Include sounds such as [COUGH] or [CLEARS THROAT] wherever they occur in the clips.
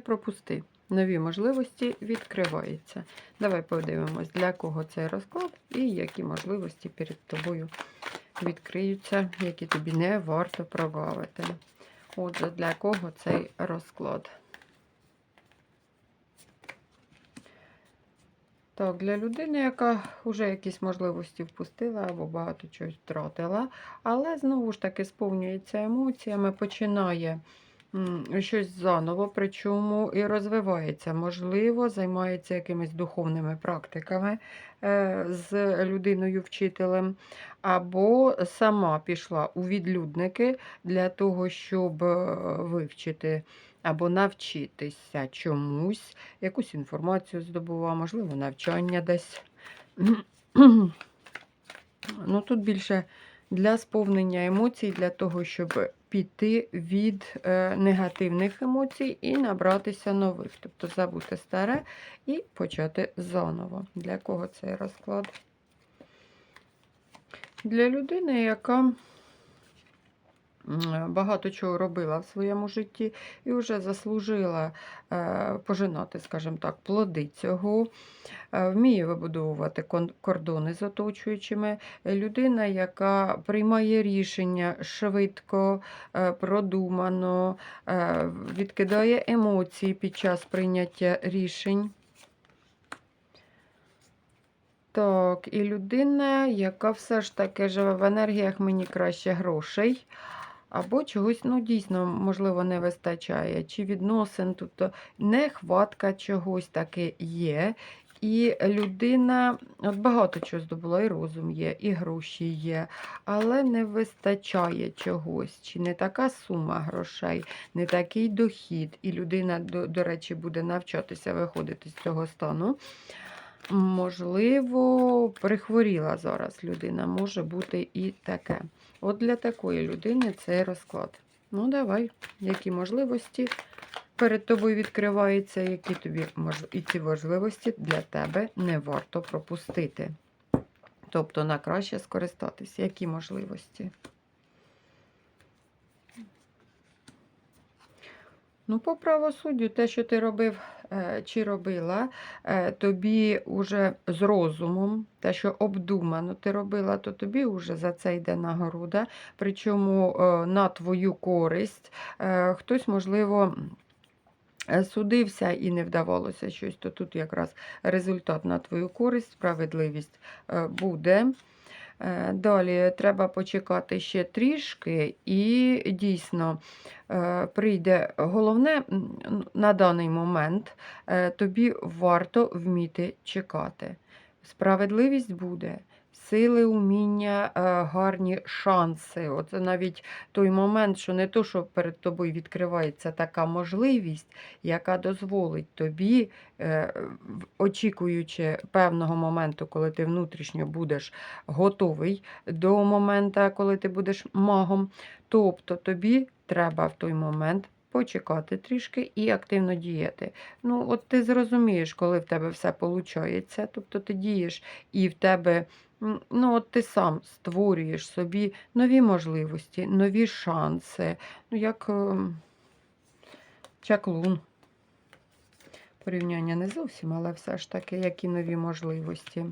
пропусти. Нові можливості відкриваються. Давай подивимось, для кого цей розклад і які можливості перед тобою відкриються, які тобі не варто прогавити. Отже, для кого цей розклад? Так, для людини, яка вже якісь можливості впустила або багато чогось втратила, але знову ж таки сповнюється емоціями, починає щось заново, причому і розвивається. Можливо, займається якимись духовними практиками е, з людиною-вчителем, або сама пішла у відлюдники для того, щоб е, вивчити або навчитися чомусь, якусь інформацію здобувала, можливо, навчання десь. [CLEARS THROAT] Ну, тут більше для сповнення емоцій, для того, щоб піти від е, негативних емоцій і набратися нових. Тобто забути старе і почати заново. Для кого цей розклад? Для людини, яка багато чого робила в своєму житті і вже заслужила е, пожинати, скажімо так, плоди цього, е, вміє вибудовувати кордони з оточуючими. Людина, яка приймає рішення швидко, е, продумано, відкидає емоції під час прийняття рішень. Так, і людина, яка все ж таки живе в енергіях мені краще грошей. Або чогось, ну, дійсно, можливо, не вистачає, чи відносин, тобто нехватка чогось таки є. І людина от багато чого здобула, і розум є, і гроші є, але не вистачає чогось, чи не така сума грошей, не такий дохід. І людина, до, до речі, буде навчатися виходити з цього стану. Можливо, прихворіла зараз людина, може бути і таке. От для такої людини цей розклад. Ну, давай, які можливості перед тобою відкриваються, які тобі мож... і ці можливості для тебе не варто пропустити. Тобто на краще скористатися. Які можливості? Ну, по правосуддю, те, що ти робив е, чи робила, е, тобі уже з розумом, те, що обдумано ти робила, то тобі вже за це йде нагорода. Причому е, на твою користь хтось, можливо, судився і не вдавалося щось, то тут якраз результат на твою користь, справедливість буде. Е, Далі треба почекати ще трішки, і дійсно е, прийде головне на даний момент е, тобі варто вміти чекати. Справедливість буде. Сили, уміння, е, гарні шанси. Оце навіть той момент, що не то, що перед тобою відкривається така можливість, яка дозволить тобі, е, очікуючи певного моменту, коли ти внутрішньо будеш готовий до моменту, коли ти будеш магом. Тобто тобі треба в той момент почекати трішки і активно діяти. Ну, от ти зрозумієш, коли в тебе все виходить, тобто ти дієш і в тебе. Ну, от ти сам створюєш собі нові можливості, нові шанси. Ну, як ем, чаклун. Порівняння не зовсім, але все ж таки, які нові можливості.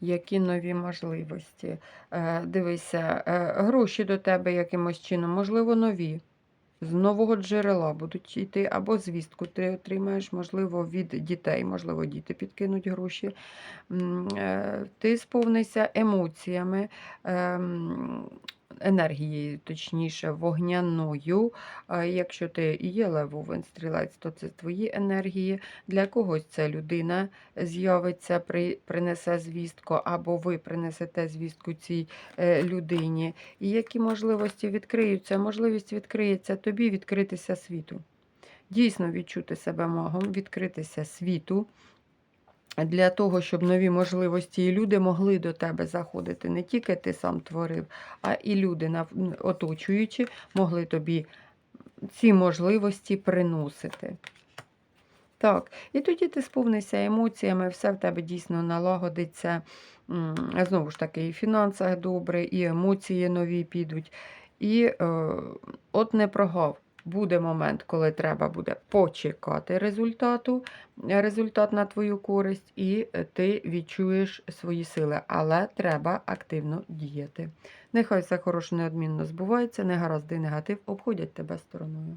Які нові можливості. Е, дивися, е, гроші до тебе якимось чином, можливо, нові. З нового джерела будуть йти, або звістку ти отримаєш, можливо, від дітей, можливо, діти підкинуть гроші. Е, Ти сповнишся емоціями, енергією, точніше, вогняною. Якщо ти є левовий стрілець, то це твої енергії. Для когось це людина з'явиться, принесе звістку, або ви принесете звістку цій е, людині. І які можливості відкриються? Можливість відкриється тобі відкритися світу. Дійсно відчути себе магом, відкритися світу. Для того, щоб нові можливості і люди могли до тебе заходити. Не тільки ти сам творив, а і люди, оточуючі, могли тобі ці можливості приносити. Так, і тоді ти сповнишся емоціями, все в тебе дійсно налагодиться. Знову ж таки, і в фінансах добре, і емоції нові підуть. І е, от не прогав. Буде момент, коли треба буде почекати результату, е, результат на твою користь, і е, ти відчуєш свої сили, але треба активно діяти. Нехай все хороше неодмінно збувається, негаразди негатив обходять тебе стороною.